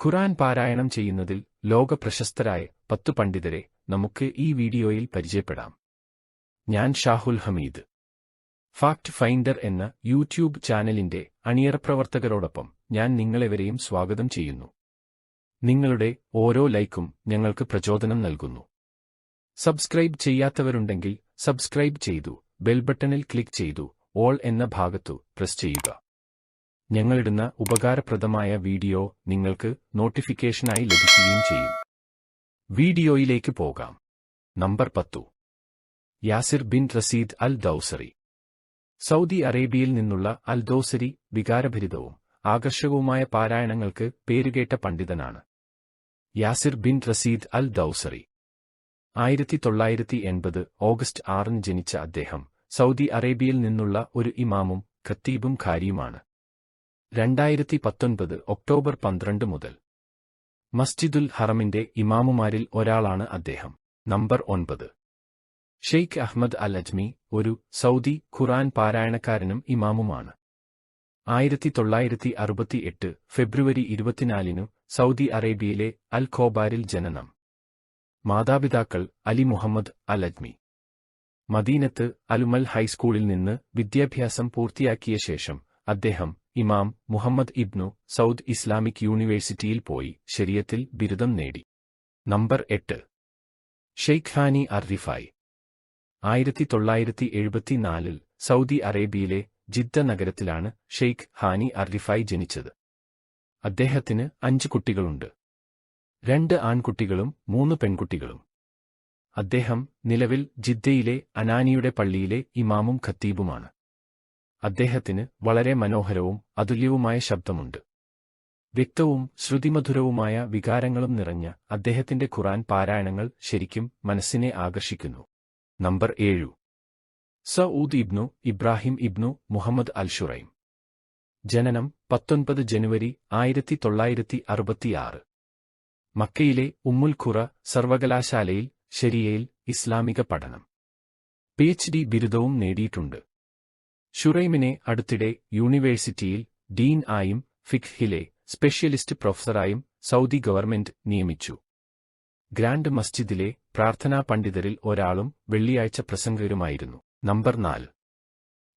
ഖുറാൻ പാരായണം ചെയ്യുന്നതിൽ ലോകപ്രശസ്തരായ പത്തു പണ്ഡിതരെ നമുക്ക് ഈ വീഡിയോയിൽ പരിചയപ്പെടാം. ഞാൻ ഷാഹുൽ ഹമീദ്. ഫാക്ട് ഫൈൻഡർ എന്ന യൂട്യൂബ് ചാനലിന്റെ അണിയറപ്രവർത്തകരോടൊപ്പം ഞാൻ നിങ്ങളെവരെയും സ്വാഗതം ചെയ്യുന്നു. നിങ്ങളുടെ ഓരോ ലൈക്കും ഞങ്ങൾക്ക് പ്രചോദനം നൽകുന്നു. സബ്സ്ക്രൈബ് ചെയ്യാത്തവരുണ്ടെങ്കിൽ സബ്സ്ക്രൈബ് ചെയ്തു ബെൽബട്ടണിൽ ക്ലിക്ക് ചെയ്തു ഓൾ എന്ന ഭാഗത്തു പ്രസ് ചെയ്യുക. ഞങ്ങളിടുന്ന ഉപകാരപ്രദമായ വീഡിയോ നിങ്ങൾക്ക് നോട്ടിഫിക്കേഷനായി ലഭിക്കുകയും ചെയ്യും. വീഡിയോയിലേക്ക് പോകാം. നമ്പർ പത്തു. Yasir bin Rasheed al Dosari. Saudi അറേബ്യയിൽ നിന്നുള്ള അൽ ദൌസരി വികാരഭരിതവും ആകർഷകവുമായ പാരായണങ്ങൾക്ക് പേരുകേട്ട പണ്ഡിതനാണ്. Yasir bin Rasheed al Dosari. ആയിരത്തി തൊള്ളായിരത്തി എൺപത് ഓഗസ്റ്റ് ആറിന് ജനിച്ച അദ്ദേഹം സൗദി അറേബ്യയിൽ നിന്നുള്ള ഒരു ഇമാമും ഖത്തീബും ഖാരിയുമാണ് രണ്ടായിരത്തി പത്തൊൻപത് ഒക്ടോബർ പന്ത്രണ്ട് മുതൽ. മസ്ജിദുൽ ഹറമിന്റെ ഇമാമുമാരിൽ ഒരാളാണ് അദ്ദേഹം. നമ്പർ ഒൻപത്. ഷെയ്ഖ് അഹ്മദ് അൽ അജ്മി ഒരു സൗദി ഖുറാൻ പാരായണക്കാരനും ഇമാമുമാണ്. ആയിരത്തി തൊള്ളായിരത്തി അറുപത്തിയെട്ട് ഫെബ്രുവരി ഇരുപത്തിനാലിനു സൗദി അറേബ്യയിലെ അൽ ഖോബാരിൽ ജനനം. മാതാപിതാക്കൾ അലി മുഹമ്മദ് അൽ അജ്മി. മദീനത്ത് അലുമൽ ഹൈസ്കൂളിൽ നിന്ന് വിദ്യാഭ്യാസം പൂർത്തിയാക്കിയ ശേഷം അദ്ദേഹം ഇമാം മുഹമ്മദ് ഇബ്നു സൗദ് ഇസ്ലാമിക് യൂണിവേഴ്സിറ്റിയിൽ പോയി ശരിയത്തിൽ ബിരുദം നേടി. നമ്പർ എട്ട്. ഷെയ്ഖ് ഹാനി അർറിഫായ് ആയിരത്തി തൊള്ളായിരത്തി എഴുപത്തിനാലിൽ സൗദി അറേബ്യയിലെ ജിദ്ദ നഗരത്തിലാണ് ഷെയ്ഖ് ഹാനി അർറിഫായ് ജനിച്ചത്. അദ്ദേഹത്തിന് അഞ്ച് കുട്ടികളുണ്ട്. രണ്ട് ആൺകുട്ടികളും മൂന്ന് പെൺകുട്ടികളും. അദ്ദേഹം നിലവിൽ ജിദ്ദയിലെ അനാനിയുടെ പള്ളിയിലെ ഇമാമും ഖത്തീബുമാണ്. അദ്ദേഹത്തിന് വളരെ മനോഹരവും അതുല്യവുമായ ശബ്ദമുണ്ട്. വ്യക്തവും ശ്രുതിമധുരവുമായ വികാരങ്ങളും നിറഞ്ഞ അദ്ദേഹത്തിന്റെ ഖുറാൻ പാരായണങ്ങൾ ശരിക്കും മനസ്സിനെ ആകർഷിക്കുന്നു. നമ്പർ ഏഴു. Saud ibn Ibrahim ibn Muhammad Al Shuraim. ജനനം പത്തൊൻപത് ജനുവരി ആയിരത്തി തൊള്ളായിരത്തി അറുപത്തിയാറ് മക്കയിലെ ഉമ്മുൽ ഖുറ സർവകലാശാലയിൽ ശരിയയിൽ ഇസ്ലാമിക പഠനം. പി എച്ച് ഡി ബിരുദവും നേടിയിട്ടുണ്ട്. ഷുറൈമിനെ അടുത്തിടെ യൂണിവേഴ്സിറ്റിയിൽ ഡീൻ ആയും ഫിഖ്ഹിലെ സ്പെഷ്യലിസ്റ്റ് പ്രൊഫസറായും സൗദി ഗവൺമെന്റ് നിയമിച്ചു. ഗ്രാൻഡ് മസ്ജിദിലെ പ്രാർത്ഥനാ പണ്ഡിതരിൽ ഒരാളും വെള്ളിയാഴ്ച പ്രസംഗകരുമായിരുന്നു. നമ്പർ നാല്.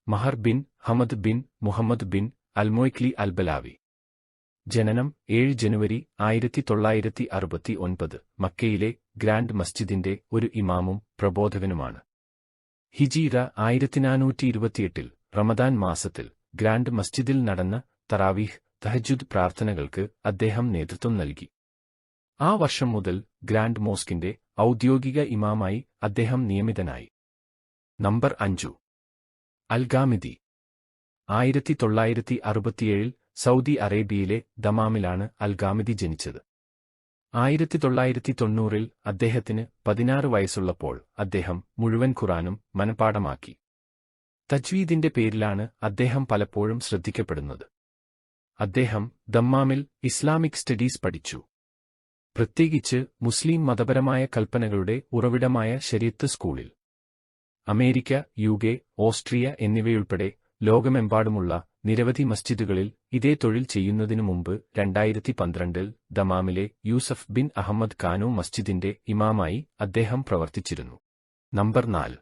Maher bin Hamad bin Muhammad bin Al Muaiqly Al Balawi. ജനനം ഏഴ് ജനുവരി ആയിരത്തി തൊള്ളായിരത്തി അറുപത്തി ഒൻപത് മക്കയിലെ ഗ്രാൻഡ് മസ്ജിദിന്റെ ഒരു ഇമാമും പ്രബോധകനുമാണ്. ഹിജീറ ആയിരത്തി നാനൂറ്റി ഇരുപത്തിയെട്ടിൽ റമദാൻ മാസത്തിൽ ഗ്രാൻഡ് മസ്ജിദിൽ നടന്ന തറാവീഹ് തഹജുദ് പ്രാർത്ഥനകൾക്ക് അദ്ദേഹം നേതൃത്വം നൽകി. ആ വർഷം മുതൽ ഗ്രാൻഡ് മോസ്കിന്റെ ഔദ്യോഗിക ഇമാമായി അദ്ദേഹം നിയമിതനായി. നമ്പർ അഞ്ചു. Al Ghamdi. ആയിരത്തി തൊള്ളായിരത്തി അറുപത്തിയേഴിൽ സൗദി അറേബ്യയിലെ ദമാമിലാണ് അൽഗാമിദി ജനിച്ചത്. ആയിരത്തി തൊള്ളായിരത്തി തൊണ്ണൂറിൽ അദ്ദേഹത്തിന് പതിനാറ് വയസ്സുള്ളപ്പോൾ അദ്ദേഹം മുഴുവൻ ഖുറാനും മനപാഠമാക്കി തജ്വീദിന്റെ പേരിലാണ് അദ്ദേഹം പലപ്പോഴും ശ്രദ്ധിക്കപ്പെടുന്നത്. അദ്ദേഹം ദമ്മാമിൽ ഇസ്ലാമിക് സ്റ്റഡീസ് പഠിച്ചു. പ്രത്യേകിച്ച് മുസ്ലിം മതപരമായ കൽപ്പനകളുടെ ഉറവിടമായ ശരീത്ത് സ്കൂളിൽ. അമേരിക്ക യു ഓസ്ട്രിയ എന്നിവയുൾപ്പെടെ ലോകമെമ്പാടുമുള്ള നിരവധി മസ്ജിദുകളിൽ ഇതേ തൊഴിൽ ചെയ്യുന്നതിനു മുമ്പ് രണ്ടായിരത്തി പന്ത്രണ്ടിൽ ദമാമിലെ യൂസഫ് ബിൻ അഹമ്മദ് ഖാനു മസ്ജിദിന്റെ ഇമാമായി അദ്ദേഹം പ്രവർത്തിച്ചിരുന്നു. നമ്പർ നാല്.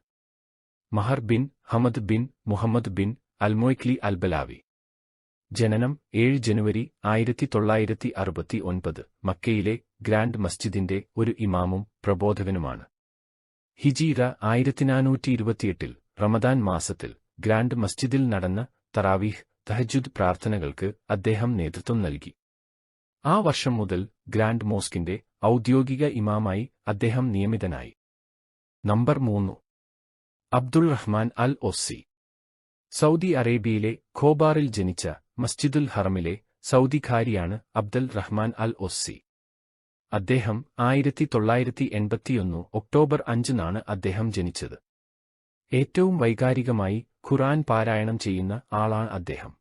Maher bin Hamad bin Muhammad bin Al Muaiqly Al Balawi. ജനനം ഏഴ് ജനുവരി ആയിരത്തി തൊള്ളായിരത്തി അറുപത്തി ഒൻപത് മക്കയിലെ ഗ്രാൻഡ് മസ്ജിദിന്റെ ഒരു ഇമാമും പ്രബോധകനുമാണ്. ഹിജീറ ആയിരത്തി നാനൂറ്റി ഇരുപത്തിയെട്ടിൽ റമദാൻ മാസത്തിൽ ഗ്രാൻഡ് മസ്ജിദിൽ നടന്ന തറാവീഹ് തഹജുദ് പ്രാർത്ഥനകൾക്ക് അദ്ദേഹം നേതൃത്വം നൽകി. ആ വർഷം മുതൽ ഗ്രാൻഡ് മോസ്കിന്റെ ഔദ്യോഗിക ഇമാമായി അദ്ദേഹം നിയമിതനായി. നമ്പർ മൂന്നു Abdul Rahman al Ossi Saudi അറേബ്യയിലെ ഖോബാറിൽ ജനിച്ച മസ്ജിദുൽ ഹറമിലെ സൗദിഖാരിയാണ് അബ്ദുൽ റഹ്മാൻ അൽ ഒസ്സി അദ്ദേഹം ആയിരത്തി തൊള്ളായിരത്തി എൺപത്തിയൊന്ന് ഒക്ടോബർ അഞ്ചിനാണ് അദ്ദേഹം ജനിച്ചത്. ഏറ്റവും വൈകാരികമായി ഖുറാൻ പാരായണം ചെയ്യുന്ന ആളാണ് അദ്ദേഹം.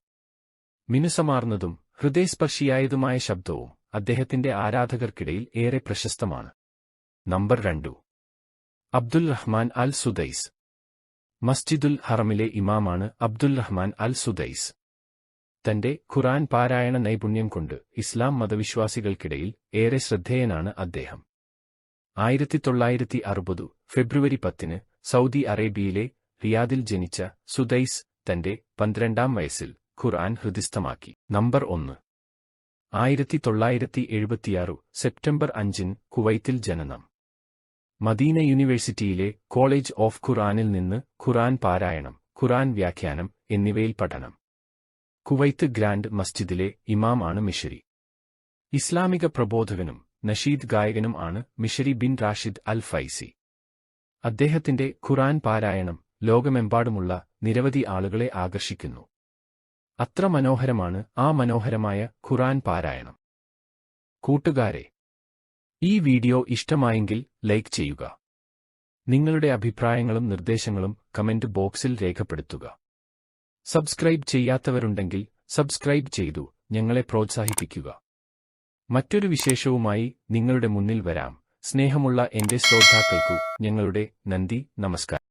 മിനുസമാർന്നതും ഹൃദയസ്പർശിയായതുമായ ശബ്ദവും അദ്ദേഹത്തിന്റെ ആരാധകർക്കിടയിൽ ഏറെ പ്രശസ്തമാണ്. നമ്പർ രണ്ടു. അബ്ദുൽ റഹ്മാൻ അൽ സുദൈസ്. മസ്ജിദുൽ ഹറമിലെ ഇമാമാണ് അബ്ദുൽ റഹ്മാൻ അൽ സുദൈസ്. തന്റെ ഖുറാൻ പാരായണ നൈപുണ്യം കൊണ്ട് ഇസ്ലാം മതവിശ്വാസികൾക്കിടയിൽ ഏറെ ശ്രദ്ധേയനാണ് അദ്ദേഹം. ആയിരത്തി തൊള്ളായിരത്തി അറുപത് ഫെബ്രുവരി പത്തിന് സൗദി അറേബ്യയിലെ റിയാദിൽ ജനിച്ച സുദൈസ് തന്റെ പന്ത്രണ്ടാം വയസ്സിൽ ഖുർആൻ ഹൃദിസ്ഥമാക്കി. നമ്പർ ഒന്ന്. ആയിരത്തി തൊള്ളായിരത്തി എഴുപത്തിയാറു സെപ്റ്റംബർ അഞ്ചിന് കുവൈത്തിൽ ജനനം. മദീന യൂണിവേഴ്സിറ്റിയിലെ കോളേജ് ഓഫ് ഖുറാനിൽ നിന്ന് ഖുറാൻ പാരായണം ഖുറാൻ വ്യാഖ്യാനം എന്നിവയിൽ പഠനം. കുവൈത്ത് ഗ്രാൻഡ് മസ്ജിദിലെ ഇമാം ആണ് മിഷരി. ഇസ്ലാമിക പ്രബോധകനും നഷീദ് ഗായകനും ആണ് Mishary bin Rashid al Afasy. അദ്ദേഹത്തിന്റെ ഖുറാൻ പാരായണം ലോകമെമ്പാടുമുള്ള നിരവധി ആളുകളെ ആകർഷിക്കുന്നു. അത്ര മനോഹരമാണ് ആ മനോഹരമായ ഖുറാൻ പാരായണം. കൂട്ടുകാരെ ഈ വീഡിയോ ഇഷ്ടമായെങ്കിൽ ലൈക്ക് ചെയ്യുക. നിങ്ങളുടെ അഭിപ്രായങ്ങളും നിർദ്ദേശങ്ങളും കമന്റ് ബോക്സിൽ രേഖപ്പെടുത്തുക. സബ്സ്ക്രൈബ് ചെയ്യാത്തവരുണ്ടെങ്കിൽ സബ്സ്ക്രൈബ് ചെയ്തു ഞങ്ങളെ പ്രോത്സാഹിപ്പിക്കുക. മറ്റൊരു വിശേഷവുമായി നിങ്ങളുടെ മുന്നിൽ വരാം. സ്നേഹമുള്ള എന്റെ ശ്രോതാക്കൾക്കു ഞങ്ങളുടെ നന്ദി നമസ്കാരം.